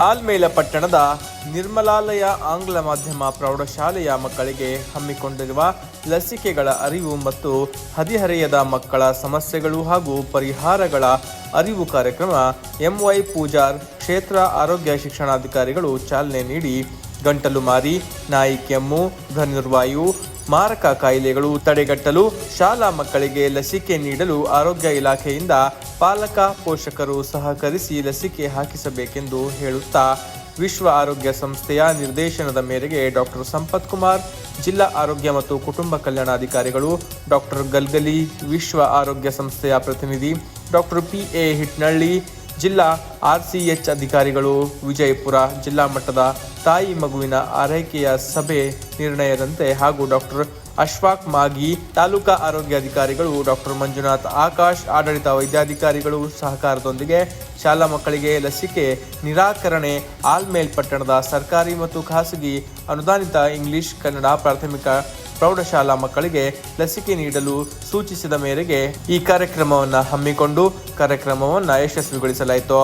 ಆಲ್ಮೇಲ ಪಟ್ಟಣದ ನಿರ್ಮಲಾಲಯ ಆಂಗ್ಲ ಮಾಧ್ಯಮ ಪ್ರೌಢಶಾಲೆಯ ಮಕ್ಕಳಿಗೆ ಹಮ್ಮಿಕೊಂಡಿರುವ ಲಸಿಕೆಗಳ ಅರಿವು ಮತ್ತು ಹದಿಹರೆಯದ ಮಕ್ಕಳ ಸಮಸ್ಯೆಗಳು ಹಾಗೂ ಪರಿಹಾರಗಳ ಅರಿವು ಕಾರ್ಯಕ್ರಮ ಎಂವೈ ಪೂಜಾರ್ ಕ್ಷೇತ್ರ ಆರೋಗ್ಯ ಶಿಕ್ಷಣಾಧಿಕಾರಿಗಳು ಚಾಲನೆ ನೀಡಿ ಗಂಟಲು ಮಾರಿ ನಾಯಿ ಕೆಮ್ಮು ಧನುರ್ವಾಯು ಮಾರಕ ಕಾಯಿಲೆಗಳು ತಡೆಗಟ್ಟಲು ಶಾಲಾ ಮಕ್ಕಳಿಗೆ ಲಸಿಕೆ ನೀಡಲು ಆರೋಗ್ಯ ಇಲಾಖೆಯಿಂದ ಪಾಲಕ ಪೋಷಕರು ಸಹಕರಿಸಿ ಲಸಿಕೆ ಹಾಕಿಸಬೇಕೆಂದು ಹೇಳುತ್ತಾ ವಿಶ್ವ ಆರೋಗ್ಯ ಸಂಸ್ಥೆಯ ನಿರ್ದೇಶನದ ಮೇರೆಗೆ ಡಾಕ್ಟರ್ ಸಂಪತ್ ಕುಮಾರ್, ಜಿಲ್ಲಾ ಆರೋಗ್ಯ ಮತ್ತು ಕುಟುಂಬ ಕಲ್ಯಾಣಾಧಿಕಾರಿಗಳು ಡಾಕ್ಟರ್ ಗಲ್ಗಲಿ, ವಿಶ್ವ ಆರೋಗ್ಯ ಸಂಸ್ಥೆಯ ಪ್ರತಿನಿಧಿ ಡಾಕ್ಟರ್ ಪಿ ಎ ಹಿಟ್ನಳ್ಳಿ ಜಿಲ್ಲಾ ಆರ್ಸಿಎಚ್ ಅಧಿಕಾರಿಗಳು ವಿಜಯಪುರ ಜಿಲ್ಲಾ ಮಟ್ಟದ ತಾಯಿ ಮಗುವಿನ ಆರೈಕೆಯ ಸಭೆ ನಿರ್ಣಯದಂತೆ ಹಾಗೂ ಡಾಕ್ಟರ್ ಅಶ್ವಾಕ್ ಮಾಗಿ, ತಾಲೂಕಾ ಆರೋಗ್ಯಾಧಿಕಾರಿಗಳು ಡಾಕ್ಟರ್ ಮಂಜುನಾಥ್ ಆಕಾಶ್, ಆಡಳಿತ ವೈದ್ಯಾಧಿಕಾರಿಗಳು ಸಹಕಾರದೊಂದಿಗೆ ಶಾಲಾ ಮಕ್ಕಳಿಗೆ ಲಸಿಕೆ ನಿರಾಕರಣೆ, ಆಲ್ಮೇಲ್ ಪಟ್ಟಣದ ಸರ್ಕಾರಿ ಮತ್ತು ಖಾಸಗಿ ಅನುದಾನಿತ ಇಂಗ್ಲಿಷ್, ಕನ್ನಡ ಪ್ರಾಥಮಿಕ ಪ್ರೌಢಶಾಲಾ ಮಕ್ಕಳಿಗೆ ಲಸಿಕೆ ನೀಡಲು ಸೂಚಿಸಿದ ಮೇರೆಗೆ ಈ ಕಾರ್ಯಕ್ರಮವನ್ನು ಹಮ್ಮಿಕೊಂಡು ಕಾರ್ಯಕ್ರಮವನ್ನು ಯಶಸ್ವಿಗೊಳಿಸಲಾಯಿತು.